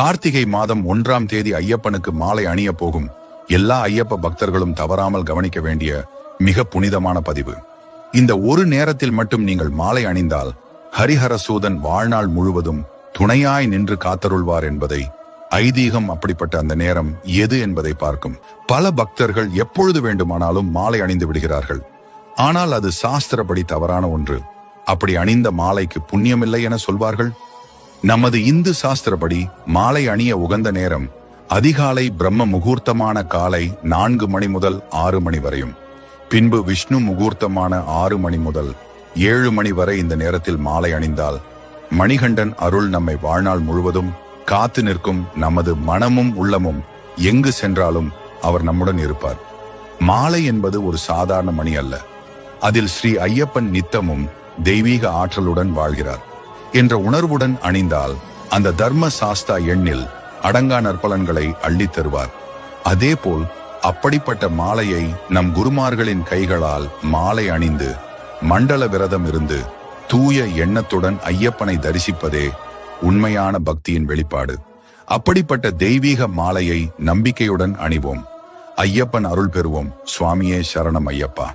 கார்த்திகை மாதம் ஒன்றாம் தேதி ஐயப்பனுக்கு மாலை அணிய போகும். எல்லா ஐயப்ப பக்தர்களும் தவறாமல் கவனிக்க வேண்டிய மிக புனிதமான பதிவு. இந்த ஒரு நேரத்தில் மட்டும் நீங்கள் மாலை அணிந்தால் ஹரிஹரசூதன் வாழ்நாள் முழுவதும் துணையாய் நின்று காத்தருள்வார் என்பதை ஐதீகம் அப்படிப்பட்ட அந்த நேரம் எது என்பதை பார்க்கும். பல பக்தர்கள் எப்பொழுது வேண்டுமானாலும் மாலை அணிந்து விடுகிறார்கள். ஆனால் அது சாஸ்திரப்படி தவறான ஒன்று. அப்படி அணிந்த மாலைக்கு புண்ணியமில்லை என சொல்வார்கள்? நமது இந்து சாஸ்திரப்படி மாலை அணிய உகந்த நேரம் அதிகாலை பிரம்ம முகூர்த்தமான காலை நான்கு மணி முதல் ஆறு மணி வரையும். பின்பு விஷ்ணு முகூர்த்தமான ஆறு மணி முதல் ஏழு மணி வரை இந்த நேரத்தில் மாலை அணிந்தால் மணிகண்டன் அருள் நம்மை வாழ்நாள் முழுவதும் காத்து நிற்கும் நமது மனமும் உள்ளமும் எங்கு சென்றாலும் அவர் நம்முடன் இருப்பார். மாலை என்பது ஒரு சாதாரண மணி அல்ல. அதில் ஸ்ரீ ஐயப்பன் நித்தமும் தெய்வீக ஆற்றலுடன் வாழ்கிறார். என்ற உணர்வுடன் அணிந்தால் அந்த தர்ம சாஸ்தா எண்ணில் அடங்கா நற்பலன்களை அள்ளித் தருவார். அதேபோல் அப்படிப்பட்ட மாலையை நம் குருமார்களின் கைகளால் மாலை அணிந்து மண்டல விரதம் இருந்து தூய எண்ணத்துடன் ஐயப்பனை தரிசிப்பதே உண்மையான பக்தியின் வெளிப்பாடு. அப்படிப்பட்ட தெய்வீக மாலையை நம்பிக்கையுடன் அணிவோம். ஐயப்பன் அருள் பெறுவோம். சுவாமியே சரணம் ஐயப்பா.